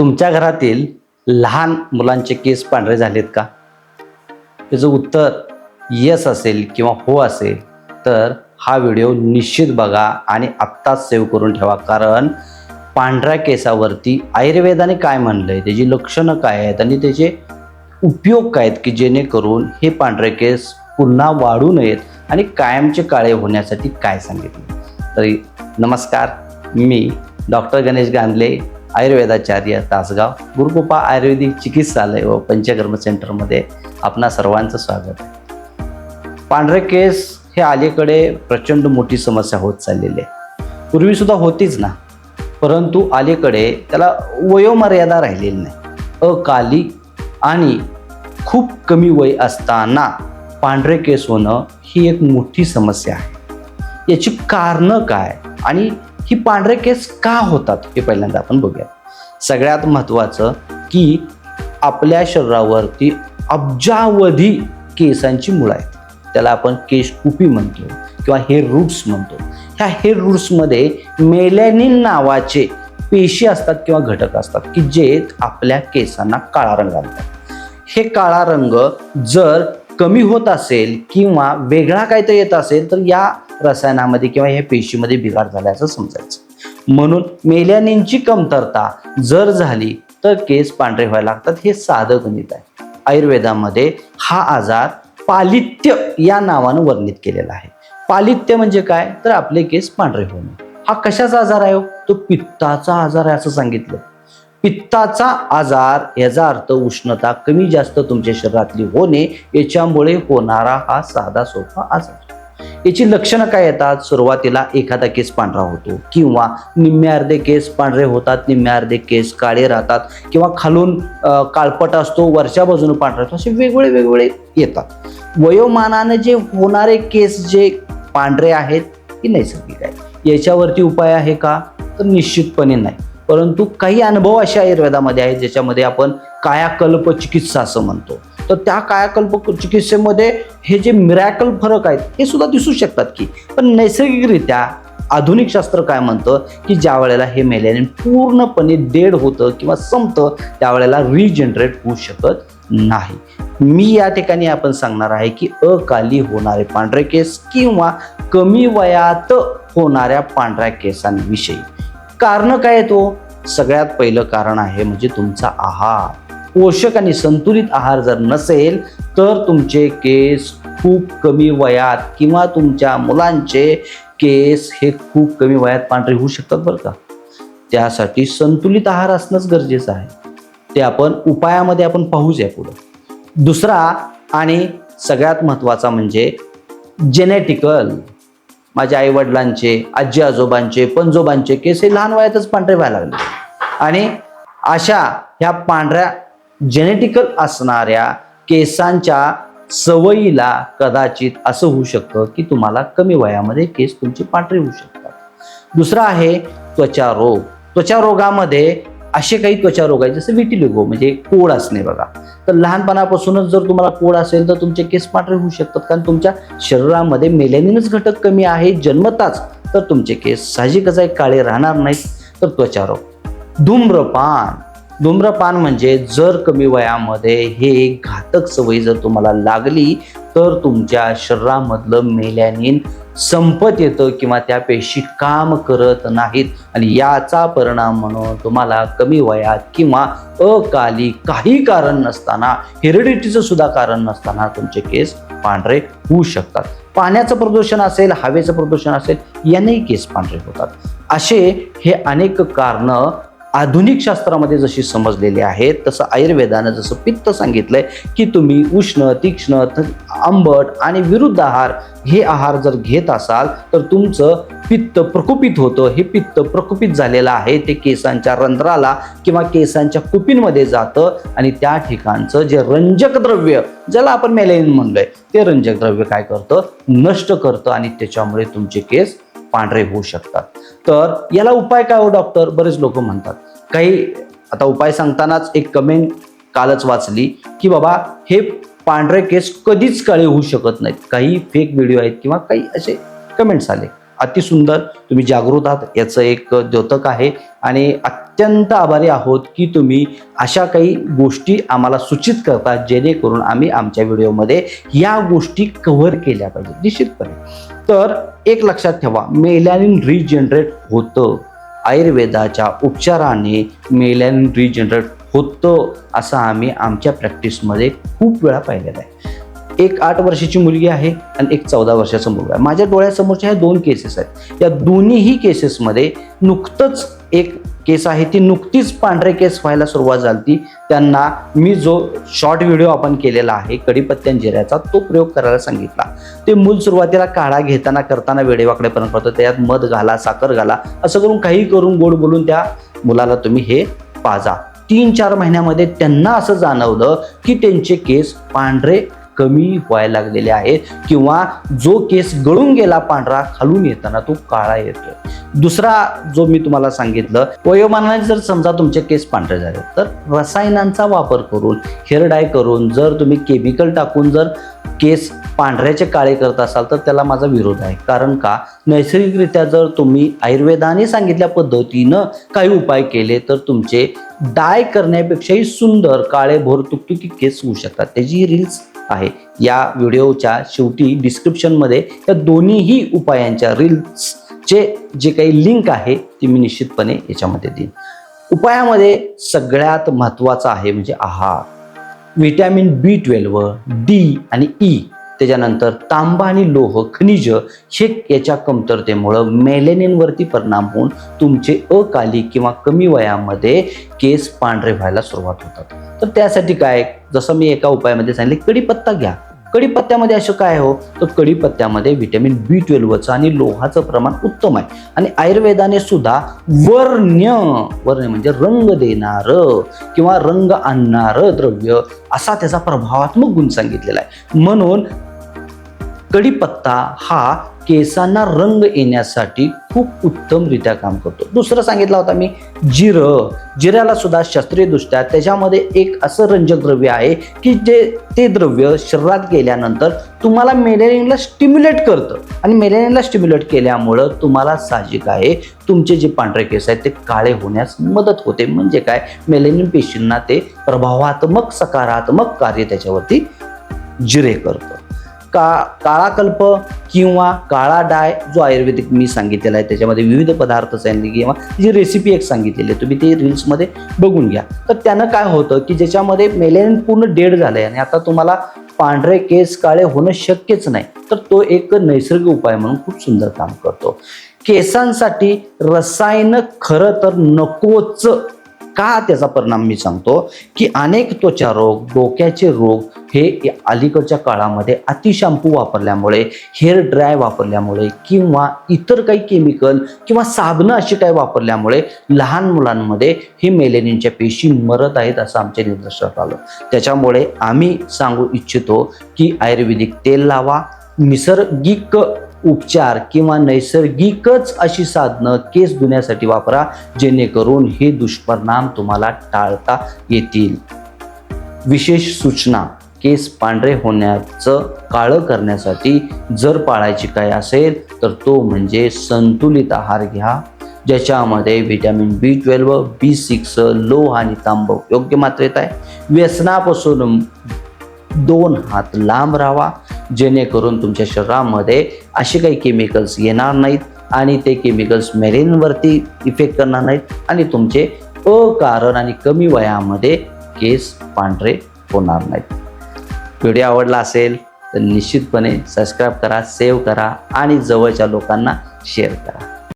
तुमच्या घरातील लहान मुलांचे केस पांढरे झालेत का? त्याचं उत्तर यस असेल किंवा हो असेल तर हा व्हिडिओ निश्चित बघा आणि आत्ताच सेव्ह करून ठेवा. कारण पांढऱ्या केसावरती आयुर्वेदाने काय म्हणलं आहे त्याची लक्षणं काय आहेत आणि त्याचे उपयोग काय आहेत की जेणेकरून हे पांढरे केस पुन्हा वाढू नयेत आणि कायमचे काळे होण्यासाठी काय सांगितले? तरी नमस्कार मी डॉक्टर गणेश गांधले आयुर्वेदाचार्य तासगाव. गुरुकृपा आयुर्वेदिक चिकित्सालय व पंचकर्म सेंटरमध्ये आपणा सर्वांचं स्वागत. आहे पांढरे केस हे अलीकडे प्रचंड मोठी समस्या होत चाललेली आहे. पूर्वीसुद्धा होतीच ना परंतु अलीकडे त्याला वयोमर्यादा राहिलेली नाही. अकाली आणि खूप कमी वय असताना पांढरे केस होणं ही एक मोठी समस्या आहे. याची कारणं काय आणि ही पांढरे केस का होतात हे पहिल्यांदा आपण बघूया. सगळ्यात महत्त्वाचं की आपल्या शरीरावरती अब्जावधी केसांची मुळं आहेत. त्याला आपण केश कुपी म्हणतो किंवा हेअर रूट्स म्हणतो. ह्या हेअर रूट्समध्ये मेलॅनिन नावाचे पेशी असतात किंवा घटक असतात की जे आपल्या केसांना काळा रंग आणतात. हे काळा रंग जर कमी होत असेल किंवा वेगळा काहीतरी येत असेल तर या रसायनामध्ये किंवा ह्या पेशीमध्ये बिघाड झाल्याचं समजायचं. म्हणून मेलॅनिनची कमतरता जर झाली तर केस पांढरे व्हायला लागतात हे साधं गणित आहे. आयुर्वेदामध्ये हा आजार पालित्य या नावानं वर्णित केलेला आहे. पालित्य म्हणजे काय? तर आपले केस पांढरे होणे हा कशाचा आजार आहे हो? तो पित्ताचा आजार आहे असं सांगितलं. पित्ताचा आजार याचा अर्थ उष्णता कमी जास्त तुमच्या शरीरातली होणे याच्यामुळे होणारा हा साधा सोपा आजार. याची लक्षणं काय येतात सुरुवातीला एखादा केस पांढरा होतो किंवा निम्म्या अर्धे केस पांढरे होतात निम्म्या अर्धे केस काळे राहतात किंवा खालून काळपट असतो वरच्या बाजूने पांढरा असतो असे वेगवेगळे वेगवेगळे येतात. वयोमानाने जे होणारे केस जे पांढरे आहेत की नैसर्गिक आहे याच्यावरती उपाय आहे का? तर निश्चितपणे नाही. परंतु काही अनुभव असे आयुर्वेदामध्ये आहेत ज्याच्यामध्ये आपण कायाकल्प चिकित्सा असं म्हणतो. तर त्या कायाकल्प चिकित्सेमध्ये हे जे मिरॅकल फरक आहेत हे सुद्धा दिसू शकतात की. पण नैसर्गिकरित्या आधुनिक शास्त्र काय म्हणतं की ज्या वेळेला हे मेलेनिन पूर्णपणे डेड होतं किंवा संपतं त्यावेळेला रिजनरेट होऊ शकत नाही. मी या ठिकाणी आपण सांगणार आहे की अकाली होणारे पांढरे केस किंवा कमी वयात होणाऱ्या पांढऱ्या केसांविषयी. कारण काय येतो सगळ्यात पहिलं कारण आहे म्हणजे तुमचा आहार. पोषक आणि संतुलित आहार जर नसेल तर तुमचे केस खूप कमी वयात किंवा तुमच्या मुलांचे केस हे खूप कमी वयात पांढरे होऊ शकतात बरं का. त्यासाठी संतुलित आहार असणंच गरजेचं आहे. ते आपण उपायामध्ये आपण पाहूच या पुढं. दुसरा आणि सगळ्यात महत्त्वाचा म्हणजे जेनेटिकल माझ्या आईवडिलांचे आजी आजोबांचे पंजोबांचे केस हे लहान वयातच पांढरे व्हायला लागले. आणि अशा ह्या पांढऱ्या जेनेटिकल असणाऱ्या केसांच्या सवयीला कदाचित असं होऊ शकतं की तुम्हाला कमी वयामध्ये केस तुमचे पांढरे होऊ शकतात. दुसरा आहे त्वचा रोग त्वचा रोगामध्ये असे काही त्वचा रोग आहेत जसं विटिलिगो म्हणजे कोड असणे बघा. तर लहानपणापासूनच जर तुम्हाला कोड असेल तर तुमचे केस पांढरे होऊ शकतात कारण तुमच्या शरीरामध्ये मेलेनिनच घटक कमी आहे जन्मताच. तर तुमचे केस साहजिकच आहे काळे राहणार नाहीत. तर त्वचा रोग धूम्रपान. धूम्रपान म्हणजे जर कमी वयामध्ये हे घातक सवय जर तुम्हाला लागली तर तुमच्या शरीरामधलं मेलॅनिन संपत येतं किंवा त्या पेशी काम करत नाहीत. आणि याचा परिणाम म्हणून तुम्हाला कमी वयात किंवा अकाली काही कारण नसताना हेरिडिटीचं सुद्धा कारण नसताना तुमचे केस पांढरे होऊ शकतात. पाण्याचं प्रदूषण असेल हवेचं प्रदूषण असेल यानेही केस पांढरे होतात. असे हे अनेक कारणं आधुनिक शास्त्रामध्ये जशी समजलेली आहेत तसं आयुर्वेदानं जसं पित्त सांगितलंय की तुम्ही उष्ण तीक्ष्ण आंबट आणि विरुद्ध आहार हे आहार जर घेत असाल तर तुमचं पित्त प्रकुपित होतं. हे पित्त प्रकुपित झालेलं आहे ते केसांच्या रंध्राला किंवा केसांच्या कुपींमध्ये जातं आणि त्या ठिकाणचं जे रंजक द्रव्य ज्याला आपण मेलेन म्हणलोय ते रंजक द्रव्य काय करतं? नष्ट करतं आणि त्याच्यामुळे तुमचे केस पांढरे होऊ शकतात. तर याला उपाय काय हो डॉक्टर बरेच लोक म्हणतात. काही आता उपाय सांगतानाच एक कमेंट कालच वाचली की बाबा हे पांढरे केस कधीच काळे होऊ शकत नाहीत. काही फेक व्हिडिओ आहेत किंवा काही असे कमेंट्स आले. अतिसुंदर तुम्ही जागृत आहात याचं एक द्योतक आहे. आणि अत्यंत आभारी आहोत की तुम्ही अशा काही गोष्टी आम्हाला सूचित करता जेणेकरून आम्ही आमच्या व्हिडिओमध्ये या गोष्टी कव्हर केल्या पाहिजेत. निश्चितपणे. तर एक लक्षात ठेवा मेलॅनिन रिजनरेट होतं. आयुर्वेदाच्या उपचाराने मेलॅनिन रिजनरेट होतं असं आम्ही आमच्या प्रॅक्टिसमध्ये खूप वेळा पाहिलेलं आहे. एक आठ वर्षाची मुलगी आहे आणि एक चौदा वर्षाचा मुलगा आहे. माझ्या डोळ्यासमोरच्या ह्या दोन केसेस आहेत. या दोन्हीही केसेसमध्ये नुकतंच एक केस आहे ती नुकतीच पांढरे केस व्हायला सुरुवात झाली त्यांना मी जो शॉर्ट व्हिडिओ आपण केलेला आहे कडीपत्त्यां जिऱ्याचा तो प्रयोग करायला सांगितला. ते मूल सुरुवातीला काढा घेताना करताना वेडेवाकडेपर्यंत करतो त्यात मध घाला साखर घाला असं करून काही करून गोड बोलून त्या मुलाला तुम्ही हे पाजा. तीन चार महिन्यामध्ये त्यांना असं जाणवलं की त्यांचे केस पांढरे कमी व्हायला लागलेले आहेत किंवा जो केस गळून गेला पांढरा खालून येताना तो काळा येतोय. दुसरा जो मी तुम्हाला सांगितलं वयोमानाने जर समजा तुमचे केस पांढरे झाले तर रसायनांचा वापर करून हेअर डाय करून जर तुम्ही केमिकल टाकून जर केस पांढऱ्याचे काळे करत असाल तर त्याला माझा विरोध आहे. कारण का? नैसर्गिकरित्या जर तुम्ही आयुर्वेदाने सांगितल्या पद्धतीनं काही उपाय केले तर तुमचे डाय करण्यापेक्षाही सुंदर काळे भोर तुकतुकी केस होऊ शकतात. त्याची रील्स आहे. या व्हिडिओच्या शेवटी डिस्क्रिप्शनमध्ये या दोन्हीही उपायांच्या रील्सचे जे काही लिंक आहे ती मी निश्चितपणे याच्यामध्ये देईन. उपायामध्ये सगळ्यात महत्त्वाचा आहे म्हणजे आहार. व्हिटॅमिन बी ट्वेल्व डी आणि ई त्याच्यानंतर तांबा आणि लोह खनिज हे याच्या कमतरतेमुळं मेलेनिनवरती परिणाम होऊन तुमचे अकाली किंवा कमी वयामध्ये केस पांढरे व्हायला सुरुवात होतात. तर त्यासाठी काय? जसं मी एका उपायामध्ये सांगितले कडीपत्ता घ्या. कडीपत्त्यामध्ये असं काय हो? तर कडीपत्त्यामध्ये व्हिटॅमिन बी ट्वेल्वचं आणि लोहाचं प्रमाण उत्तम आहे. आणि आयुर्वेदाने सुद्धा वर्ण्य वर्ण्य म्हणजे रंग देणारं किंवा रंग आणणारं द्रव्य असा त्याचा प्रभावात्मक गुण सांगितलेला आहे. म्हणून कढीपत्ता हा केसांना रंग येण्यासाठी खूप उत्तमरित्या काम करतो. दुसरं सांगितलं होता मी जिरं. जिऱ्याला सुद्धा शास्त्रीयदृष्ट्या त्याच्यामध्ये एक असं रंजक द्रव्य आहे की जे ते द्रव्य शरीरात गेल्यानंतर तुम्हाला मेलेनिनला स्टिम्युलेट करतं. आणि मेलेनिनला स्टिम्युलेट केल्यामुळं तुम्हाला साहजिक आहे. तुमचे जे पांढरे केस आहेत ते काळे होण्यास मदत होते. म्हणजे काय? मेलेनिन पेशींना ते प्रभावात्मक सकारात्मक कार्य त्याच्यावरती जिरे करतं. का काळाकल्प किंवा काळा डाय जो आयुर्वेदिक मी सांगितलेला आहे त्याच्यामध्ये विविध पदार्थ सांगितले किंवा जी रेसिपी एक सांगितलेली आहे तुम्ही ते रील्समध्ये बघून घ्या. तर त्यानं काय होतं की ज्याच्यामध्ये मेलेन पूर्ण डेड झालं आहे आणि आता तुम्हाला पांढरे केस काळे होणं शक्यच नाही. तर तो एक नैसर्गिक उपाय म्हणून खूप सुंदर काम करतो. केसांसाठी रसायन खरं तर नकोच. का त्याचा परिणाम मी सांगतो? की अनेक त्वचा रोग डोक्याचे रोग हे अलीकडच्या काळामध्ये अति शॅम्पू वापरल्यामुळे हेअर ड्राय वापरल्यामुळे किंवा इतर काही केमिकल किंवा साबणं अशी काही वापरल्यामुळे लहान मुलांमध्ये हे मेलेनिनच्या पेशी मरत आहेत असं आमच्या निदर्शनात आलं. त्याच्यामुळे आम्ही सांगू इच्छितो की आयुर्वेदिक तेल लावा निसर्गिक उपचार किंवा नैसर्गिकच अशी साधनं केस धुण्यासाठी वापरा जेणेकरून हे दुष्परिणाम तुम्हाला टाळता येतील. विशेष सूचना केस पांढरे होण्याचं काळं करण्यासाठी जर पाळायची काय असेल तर तो म्हणजे संतुलित आहार घ्या ज्याच्यामध्ये vitamin B twelve B six लोह आणि तांब योग्य मात्रेत आहे. व्यसनापासून दोन हात लांब राहावा जेणेकरून तुमच्या शरीरामध्ये असे काही केमिकल्स येणार नाहीत आणि ते केमिकल्स मेरेनवरती इफेक्ट करणार नाहीत आणि तुमचे अकारण आणि कमी वयामध्ये केस पांढरे होणार नाहीत. व्हिडिओ आवडला असेल तर निश्चितपणे सबस्क्राईब करा सेव्ह करा आणि जवळच्या लोकांना शेअर करा.